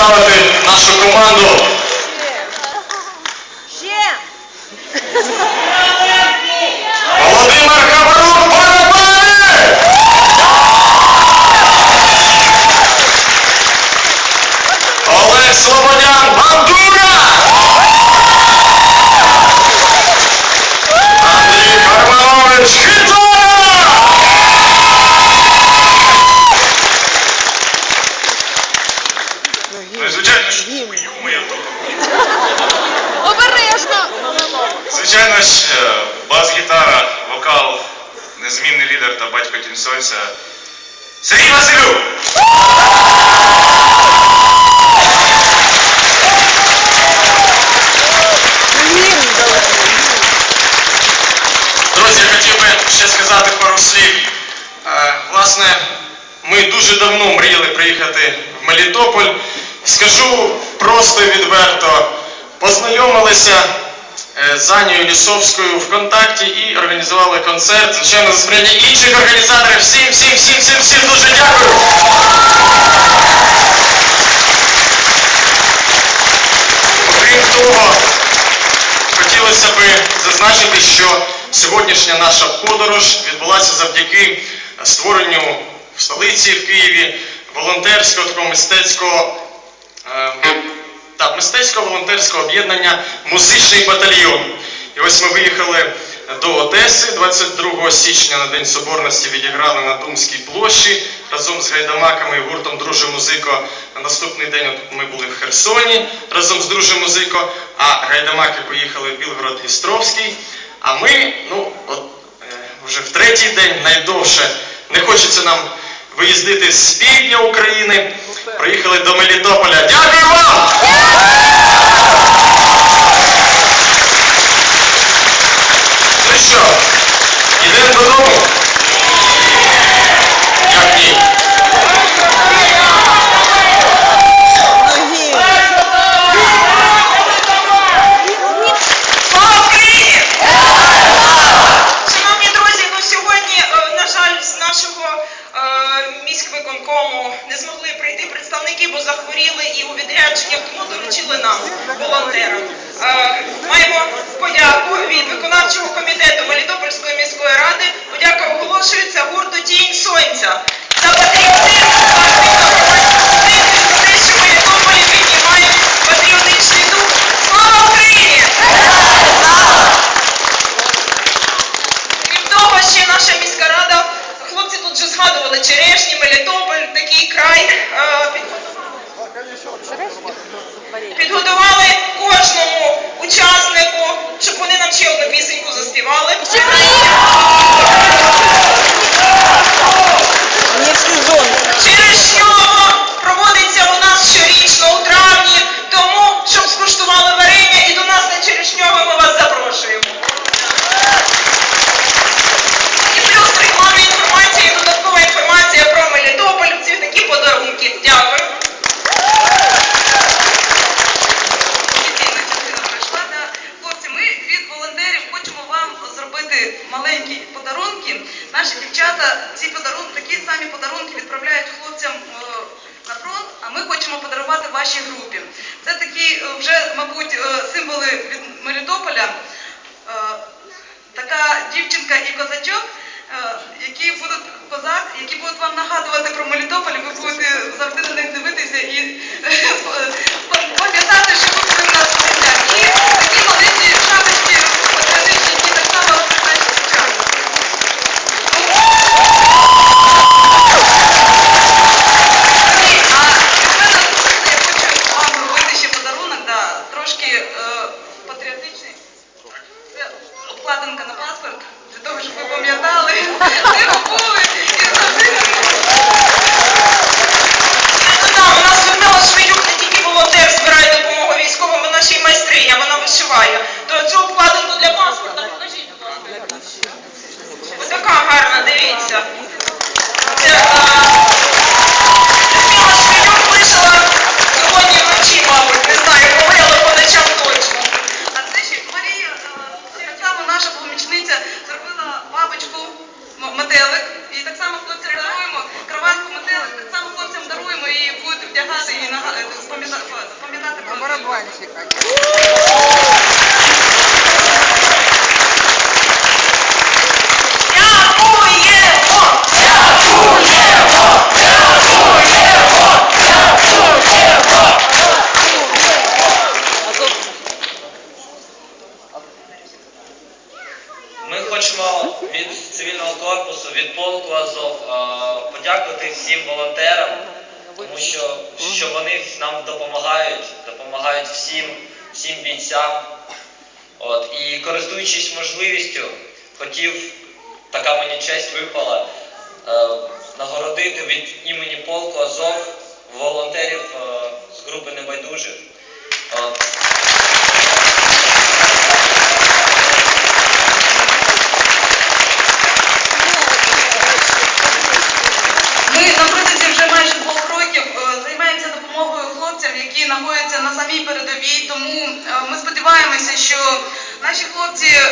представити нашу команду. звичайно ж, ю моя вдома. Обережно! Звичайно ж, е, бас-гітара, вокал, незмінний лідер та батько Тінь Сонця. Сергій Василюк! Друзі, я хотів би ще сказати пару слів. Е, власне, ми дуже давно мріяли приїхати в Мелітополь. Скажу просто і відверто, познайомилися е, з Анією Лісовською ВКонтакті і організували концерт. Звичайно, за сприяння інших організаторів. Всім, всім, всім, всім, всім дуже дякую. Окрім того, хотілося би зазначити, що сьогоднішня наша подорож відбулася завдяки створенню в столиці в Києві волонтерського такого мистецького. Ем, та мистецького волонтерського об'єднання Музичний батальйон. І ось ми виїхали до Одеси 22 січня на День Соборності відіграли на Думській площі разом з гайдамаками і гуртом Друже Музико. На наступний день ми були в Херсоні разом з Друже Музико, а гайдамаки поїхали в Білгород Дністровський. А ми, ну, от е, вже в третій день найдовше не хочеться нам виїздити з півдня України. Приїхали до Мелітополя. Дякую вам! Ну що, йдемо додому. Royal. Então, eu o lado Азов волонтерів е, з групи небайдужих. Ми на протязі вже майже двох років е, займаємося допомогою хлопцям, які знаходяться на самій передовій. Тому е, ми сподіваємося, що наші хлопці е,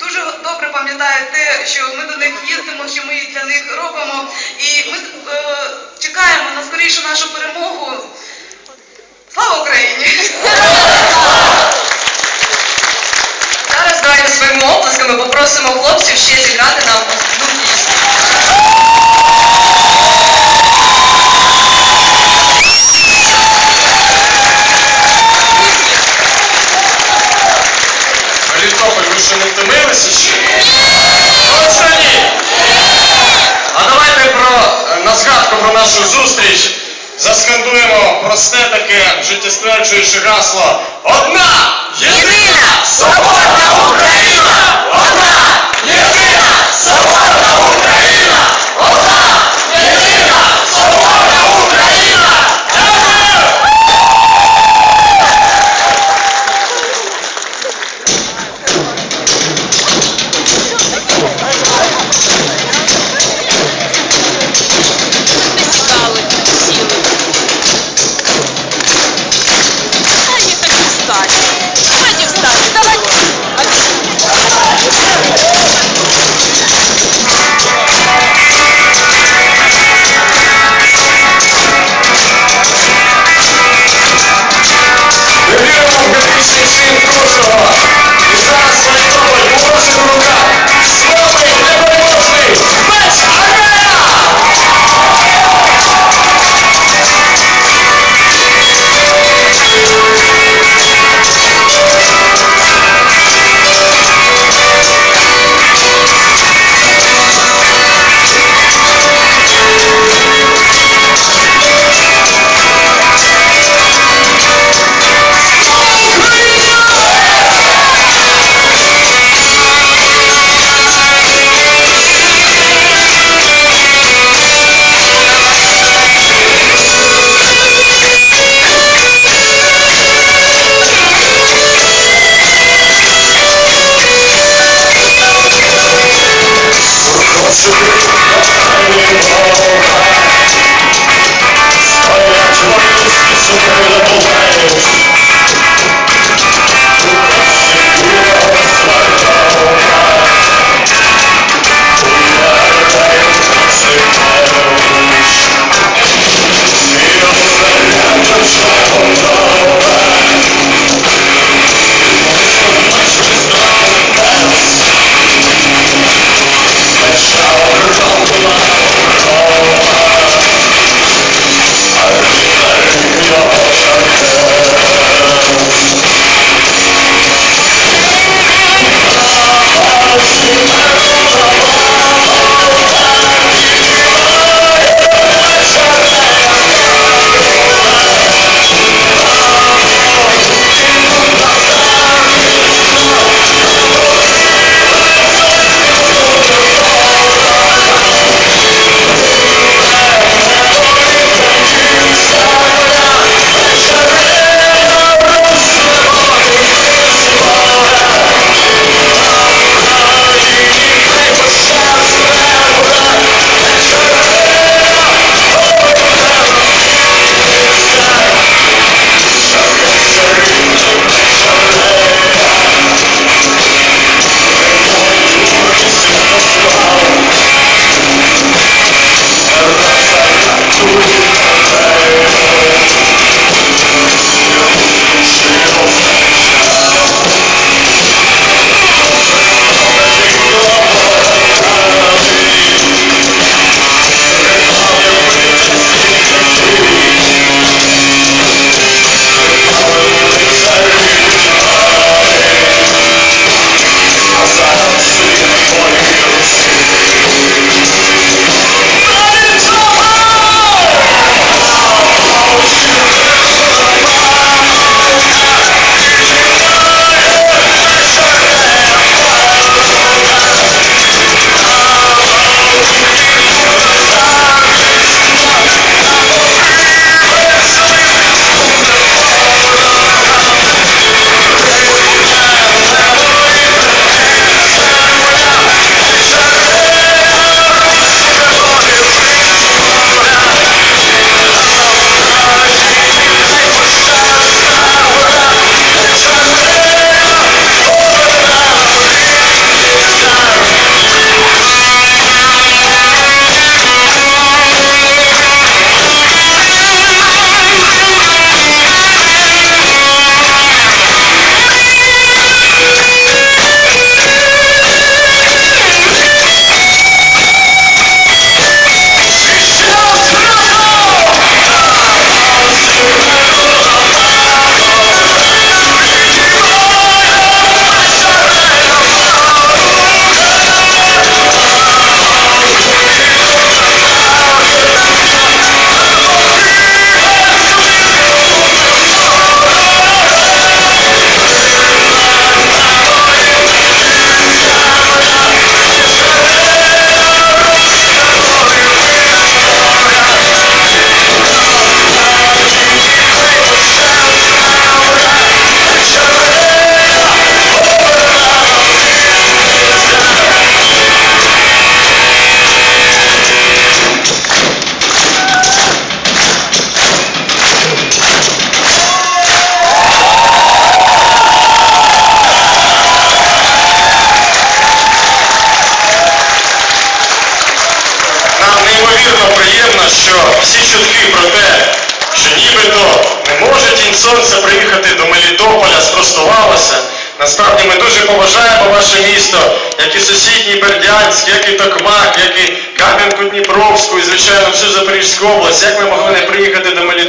дуже добре пам'ятають те, що ми до них їздимо, що ми для них робимо. І ми е, чекаємо на скорішу нашу перемогу. Слава Україні! Зараз давайте своїми оплесками попросимо хлопців ще зіграти нам одну пісню. Мелітополь, ви що не втомилися ще? Точно ні! А давайте про, е, на згадку про нашу зустріч заскандуємо просте таке життєстверджуюче гасло Одна єдина свободна Україна!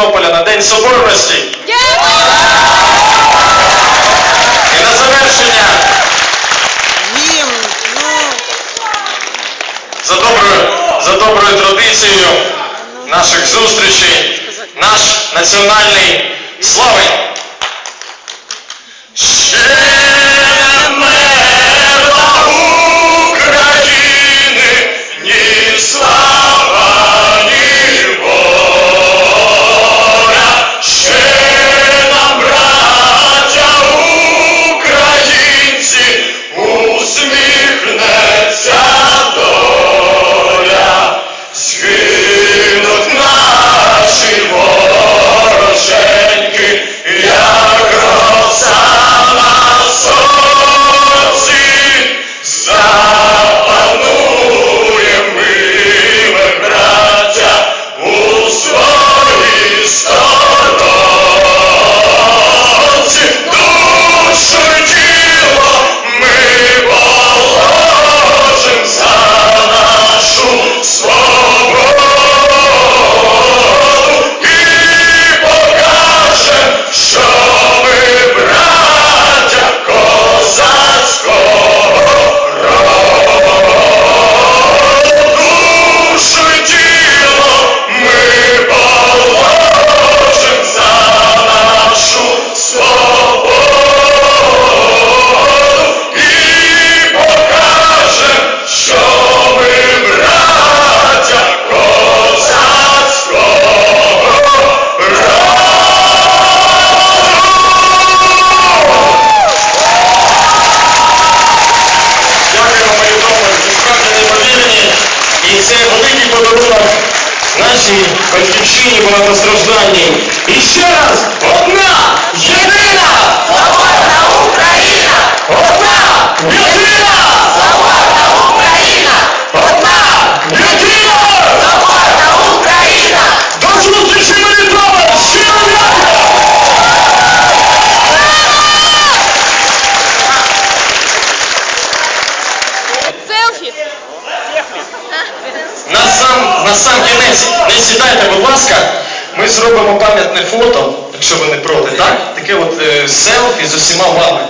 Мелітополя на День Соборності. І на завершення ну. за доброю, за доброю традицією наших зустрічей, наш національний славень. батьківщині багато. І ще раз одна єдина Свободна Україна! Одна єдина! зробимо пам'ятне фото, якщо ви не проти, так? Таке от е, селфі з усіма вами.